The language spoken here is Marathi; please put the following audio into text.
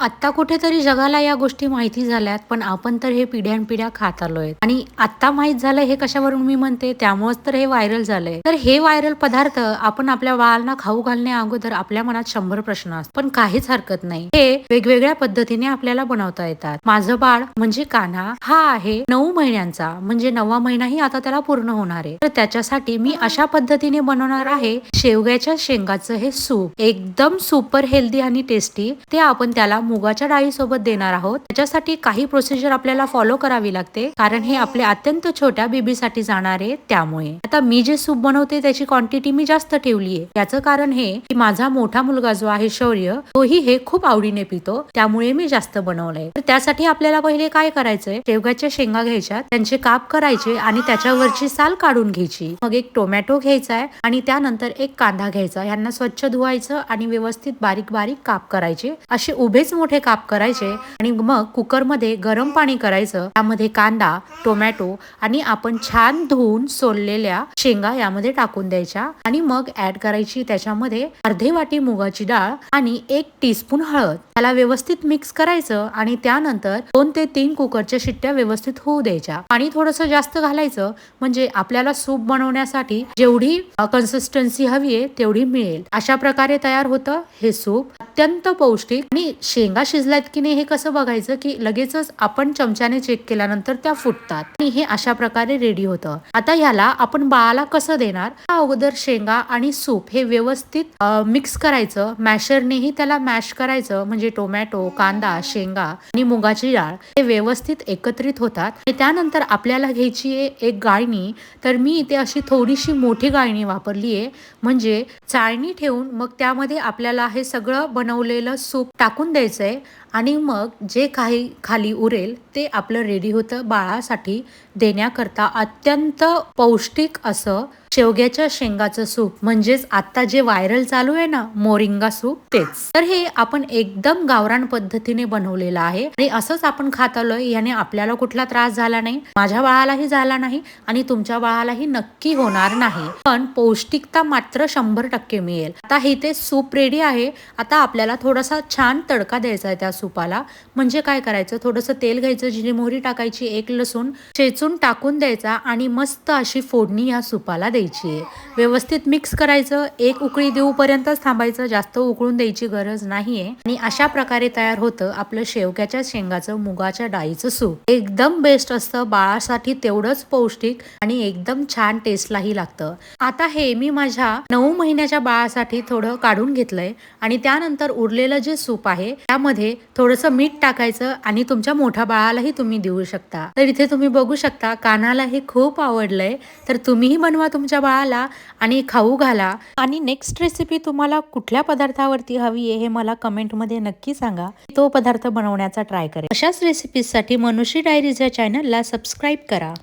आत्ता कुठेतरी जगाला या गोष्टी माहिती झाल्यात पण आपण तर हे पिढ्यानपिढ्या खात आलोय. आणि आता माहीत झालं हे कशावरून मी म्हणते? त्यामुळेच तर हे व्हायरल झालंय. तर हे व्हायरल पदार्थ आपण आपल्या बाळांना खाऊ घालण्या अगोदर आपल्या मनात शंभर प्रश्न असतात. पण काहीच हरकत नाही. हे वेगवेगळ्या पद्धतीने आपल्याला बनवता येतात. माझं बाळ म्हणजे कान्हा. हा आहे नऊ महिन्यांचा. म्हणजे नववा महिनाही आता त्याला पूर्ण होणार आहे. तर त्याच्यासाठी मी अशा पद्धतीने बनवणार आहे शेवग्याच्या शेंगाचं हे सूप. एकदम सुपर हेल्दी आणि टेस्टी. ते आपण त्याला मुगाच्या डाळीसोबत देणार आहोत. त्याच्यासाठी काही प्रोसिजर आपल्याला फॉलो करावी लागते. कारण हे आपल्या अत्यंत छोट्या बेबीसाठी जाणार आहे. त्यामुळे आता मी जे सूप बनवते त्याची क्वांटिटी मी जास्त ठेवली आहे. याचं कारण हे की माझा मोठा मुलगा जो आहे शौर्य तोही हे खूप आवडीने पितो. त्यामुळे मी जास्त बनवलंय. तर त्यासाठी आपल्याला पहिले काय करायचंय? शेवगाच्या शेंगा घ्यायच्या त्यांचे काप करायचे आणि त्याच्यावरची साल काढून घ्यायची. मग एक टोमॅटो घ्यायचा आहे आणि त्यानंतर एक कांदा घ्यायचा. यांना स्वच्छ धुवायचं आणि व्यवस्थित बारीक बारीक काप करायचे. असे उभेच मोठे काप करायचे आणि मग कुकरमध्ये गरम पाणी करायचं. त्यामध्ये कांदा टोमॅटो आणि आपण छान धुवून सोललेल्या शेंगा यामध्ये टाकून द्यायच्या आणि मग ऍड करायची त्याच्यामध्ये अर्धे वाटी मुगाची डाळ आणि एक टीस्पून हळद. त्याला व्यवस्थित मिक्स करायचं आणि त्यानंतर दोन ते तीन कुकरच्या शिट्ट्या व्यवस्थित होऊ द्यायच्या. पाणी थोडस जास्त घालायचं म्हणजे आपल्याला सूप बनवण्यासाठी जेवढी कन्सिस्टन्सी हवी आहे तेवढी मिळेल. अशा प्रकारे तयार होतं हे सूप. अत्यंत पौष्टिक आणि शेंगा शिजल्यात की नाही हे कसं बघायचं की लगेचच आपण चमच्याने चेक केल्यानंतर त्या फुटतात. आणि हे अशा प्रकारे रेडी होतं. आता ह्याला आपण बाळाला कसं देणार? अगोदर शेंगा आणि सूप हे व्यवस्थित मिक्स करायचं. मॅशरनेही त्याला मॅश करायचं. म्हणजे टोमॅटो कांदा शेंगा आणि मुगाची डाळ हे व्यवस्थित एकत्रित होतात. आणि त्यानंतर आपल्याला घ्यायची आहे एक गाळणी. तर मी इथे अशी थोडीशी मोठी गाळणी वापरली आहे म्हणजे चाळणी ठेवून मग त्यामध्ये आपल्याला हे सगळं बनवलेलं सूप टाकून द्यायचंय आणि मग जे काही खाली उरेल ते आपलं रेडी होतं बाळासाठी देण्याकरता अत्यंत पौष्टिक असं शेवग्याच्या शेंगाचं सूप. म्हणजेच आता जे व्हायरल चालू आहे ना मोरिंगा सूप तेच. तर हे आपण एकदम गावरान पद्धतीने बनवलेलं आहे. आणि असंच आपण खात आलोय याने आपल्याला कुठला त्रास झाला नाही माझ्या बाळालाही झाला नाही आणि तुमच्या बाळालाही नक्की होणार नाही. पण पौष्टिकता मात्र शंभर टक्के मिळेल. आता हे ते सूप रेडी आहे. आता आपल्याला थोडासा छान तडका द्यायचा आहे त्या सूपाला. म्हणजे काय करायचं? थोडंसं तेल घ्यायचं जिरी मोहरी टाकायची एक लसूण चेचून टाकून द्यायचा आणि मस्त अशी फोडणी या सूपाला द्यायची आहे. व्यवस्थित मिक्स करायचं. एक उकळी देऊपर्यंतच थांबायचं. जास्त उकळून द्यायची गरज नाहीये. आणि अशा प्रकारे तयार होतं आपलं शेवग्याच्या शेंगाचं मुगाच्या डाळीचं सूप. एकदम बेस्ट असतं. बाळासाठी तेवढंच पौष्टिक आणि एकदम छान टेस्टलाही लागतं. आता हे मी माझ्या नऊ ह्याच्या बाळासाठी थोडं काढून घेतलंय. आणि त्यानंतर उरलेलं जे सूप आहे त्यामध्ये थोडंसं मीठ टाकायचं आणि तुमच्या मोठ्या बाळालाही तुम्ही देऊ शकता. तर इथे तुम्ही बघू शकता कानाला हे खूप आवडलंय. तर तुम्हीही बनवा तुमच्या बाळाला आणि खाऊ घाला. आणि नेक्स्ट रेसिपी तुम्हाला कुठल्या पदार्थावरती हवी आहे हे मला कमेंटमध्ये नक्की सांगा. तो पदार्थ बनवण्याचा ट्राय करेल अशाच रेसिपीसाठी मनुषी डायरीज या चॅनलला सबस्क्राईब करा.